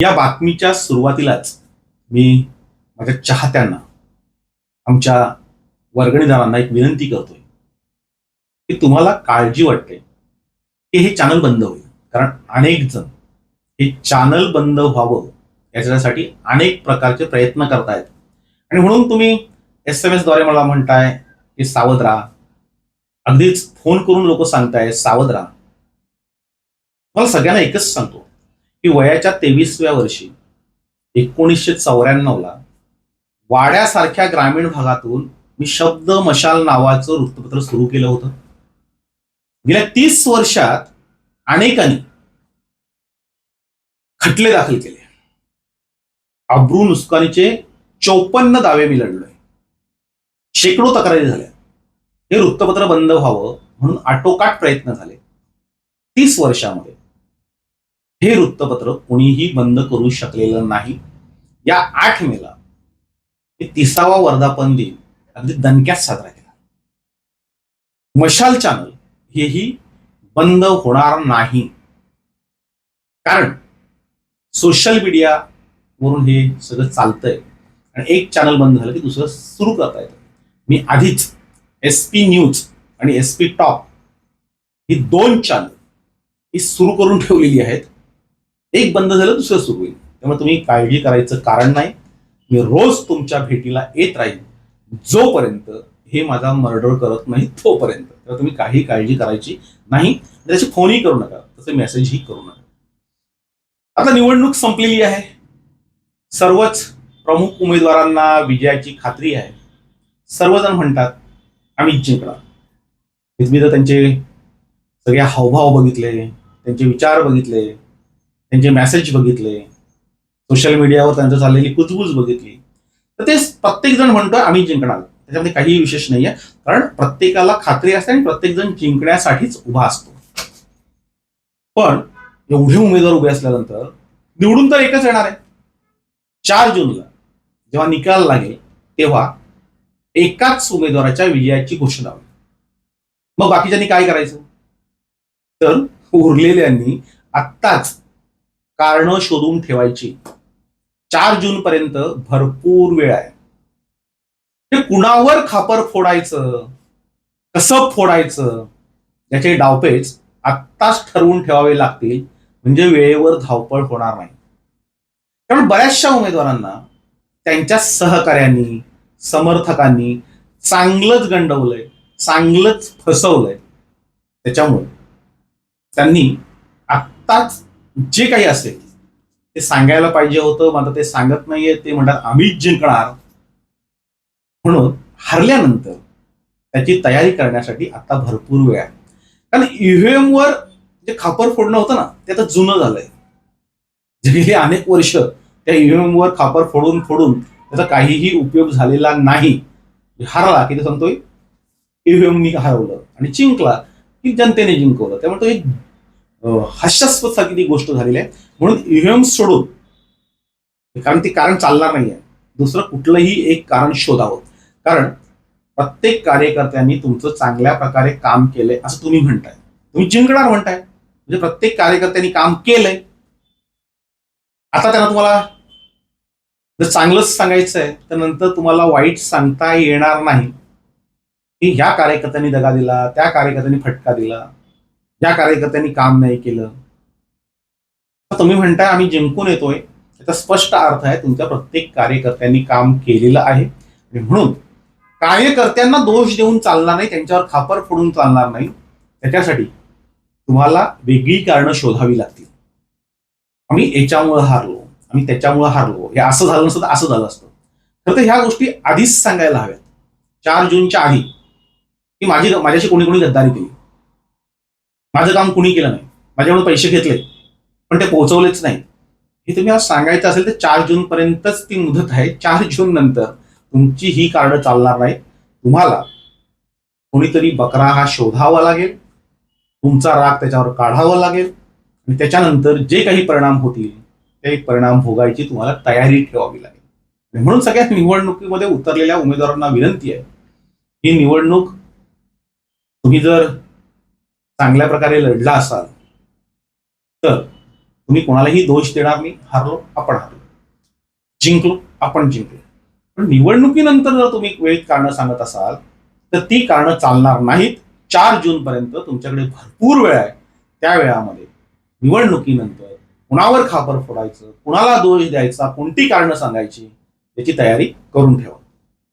या बातमीच्या सुरुवातीलाच मी माझ्या चाहत्यांना आमच्या वर्गणीदारांना एक विनंती करतोय की तुम्हाला काळजी वाटते की हे चॅनल बंद होईल. कारण अनेक जण हे चॅनल बंद व्हावं याच्यासाठी अनेक प्रकारचे प्रयत्न करतायत. आणि म्हणून तुम्ही एस एम एसद्वारे मला म्हणताय की सावध राहा अगदीच फोन करून लोक सांगताय सावध राहा मला सगळ्यांना एकच सांगतो की वयाच्या तेवीसव्या वर्षी एकोणीसशे चौऱ्याण्णवला वाड्यासारख्या ग्रामीण भागातून मी शब्द मशाल नावाचं वृत्तपत्र सुरू केलं होतं. गेल्या तीस वर्षात अनेकांनी खटले दाखल केले. अब्रू नुस्कानीचे चौपन्न दावे मी लढलोय. शेकडो तक्रारी झाल्या. हे वृत्तपत्र बंद व्हावं म्हणून आटोकाट प्रयत्न झाले. तीस वर्षामध्ये हे वृत्तपत्र कोणीही बंद करू शकलेलं नाही. या आठ मेला तिसावा वर्धापन दिन अगदी दणक्यात साजरा केला. मशाल चॅनल हेही बंद होणार नाही. कारण सोशल मीडियावरून हे सगळं चालतंय. आणि एक चॅनल बंद झालं की दुसरं सुरू करता येतं. मी आधीच एस पी न्यूज आणि एस पी टॉप ही दोन चॅनल ही सुरू करून ठेवलेली आहेत. एक बंद झालं दुसरं सुरू होईल. त्यामुळे तुम्ही काळजी करायचं कारण नाही. मी रोज तुमच्या भेटीला येत राहील जोपर्यंत हे माझा मर्डर करत नाही तोपर्यंत. तर तुम्ही काही काळजी करायची नाही. त्याचे फोनही करू नका. तसे मेसेजही करू नका. आता निवडणूक संपलेली आहे. सर्वच प्रमुख उमेदवारांना विजयाची खात्री आहे. सर्वजण म्हणतात आम्ही जिंकणार. मी तर त्यांचे सगळे हावभाव बघितले त्यांचे विचार बघितले. त्यांचे मेसेज बघितले. सोशल मीडियावर त्यांचं चाललेली कुजबूज बघितली. तर ते प्रत्येक जण म्हणतो आम्ही जिंकणार. त्याच्यामध्ये काहीही विशेष नाहीये. कारण प्रत्येकाला खात्री असते आणि प्रत्येक जण जिंकण्यासाठीच उभा असतो. पण एवढे उमेदवार उभे असल्यानंतर निवडून तर एकच येणार आहे. चार जूनला जेव्हा निकाल लागेल तेव्हा एकाच उमेदवाराच्या विजयाची घोषणा होईल. मग बाकीच्यांनी काय करायचं? तर उरलेल्यांनी आत्ताच कारण शोधून ठेवायची. चार जून पर्यंत भरपूर वेळ आहे. ते कुणावर खापर फोडायचं? कसं फोडायचं? याचे डावपेच आत्ताच ठरवून ठेवावे लागतील. म्हणजे वेळेवर धावपळ होणार नाही. कारण बऱ्याचशा उमेदवारांना त्यांच्या सहकाऱ्यांनी समर्थकांनी चांगलंच गंडवलंय चांगलंच फसवलंय. त्याच्यामुळे त्यांनी आत्ताच जे काही असेल ते सांगायला पाहिजे होतं. मात्र ते सांगत नाहीये. ते म्हणतात आम्हीच जिंकणार. म्हणून हरल्यानंतर त्याची तयारी करण्यासाठी आता भरपूर वेळ आहे. कारण ईव्हीएम वर जे खापर फोडणं होतं ना ते आता जुनं झालंय. जे गेली अनेक वर्ष त्या ईव्हीएम वर खापर फोडून फोडून त्याचा काहीही उपयोग झालेला नाही. हरला की ते सांगतोय ईव्हीएमनी हरवलं आणि जिंकला की जनतेने जिंकवलं. त्यामुळे तो एक हास्यास्पद सारखी ती गोष्ट झालेली आहे. म्हणून ईव्हीएम सोडून कारण ते कारण चालणार नाही आहे दुसरं कुठलंही एक कारण शोधावं. कारण प्रत्येक कार्यकर्त्यांनी तुमचं चांगल्या प्रकारे काम केलंय असं तुम्ही म्हणताय. तुम्ही जिंकणार म्हणताय. म्हणजे प्रत्येक कार्यकर्त्यांनी काम केलंय. आता त्यांना तुम्हाला जर चांगलंच सांगायचं आहे तर नंतर तुम्हाला वाईट सांगता येणार नाही. की ह्या कार्यकर्त्यांनी दगा दिला त्या कार्यकर्त्यांनी फटका दिला. ज्या कार्यकर्त्यांनी काम नाही केलं. तुम्ही म्हणताय आम्ही जिंकून येतोय. त्याचा स्पष्ट अर्थ आहे तुमच्या प्रत्येक कार्यकर्त्यांनी काम केलेलं आहे. आणि म्हणून कार्यकर्त्यांना दोष देऊन चालणार नाही त्यांच्यावर खापर फोडून चालणार नाही. त्याच्यासाठी तुम्हाला वेगळी कारणं शोधावी लागतील. आम्ही याच्यामुळं हारलो. आम्ही त्याच्यामुळं हारलो. हे असं झालं नसतं असं झालं असतं. तर ते ह्या गोष्टी आधीच सांगायला हव्यात. चार जूनच्या आधी की माझी माझ्याशी कोणी कोणी गद्दारी केली. माझं काम कुणी केलं नाही? माझ्याकडून पैसे घेतले. पण ते पोहोचवलेच नाही हे तुम्ही आज सांगायचं असेल तर चार जून पर्यंतच ती मुदत आहे. चार जून नंतर तुमची ही कार्ड चालणार नाही. तुम्हाला कोणीतरी बकरा हा शोधावा लागेल. तुमचा राग त्याच्यावर काढावा लागेल. आणि त्याच्यानंतर जे काही परिणाम होतील ते परिणाम भोगायची तुम्हाला तयारी ठेवावी लागेल. आणि म्हणून सगळ्यात निवडणुकीमध्ये उतरलेल्या उमेदवारांना विनंती आहे. ही निवडणूक तुम्ही जर चांगल्या प्रकारे लढला असाल तर तुम्ही कोणालाही दोष देणार नाही हारलो आपण हारलो जिंकलो आपण जिंकलो. पण निवडणुकीनंतर जर तुम्ही वेळेत कारणं सांगत असाल तर ती कारणं चालणार नाहीत. चार जून पर्यंत तुमच्याकडे भरपूर वेळ आहे. त्या वेळामध्ये निवडणुकीनंतर कुणावर खापर फोडायचं कुणाला दोष द्यायचा कोणती कारणं सांगायची याची तयारी करून ठेवा.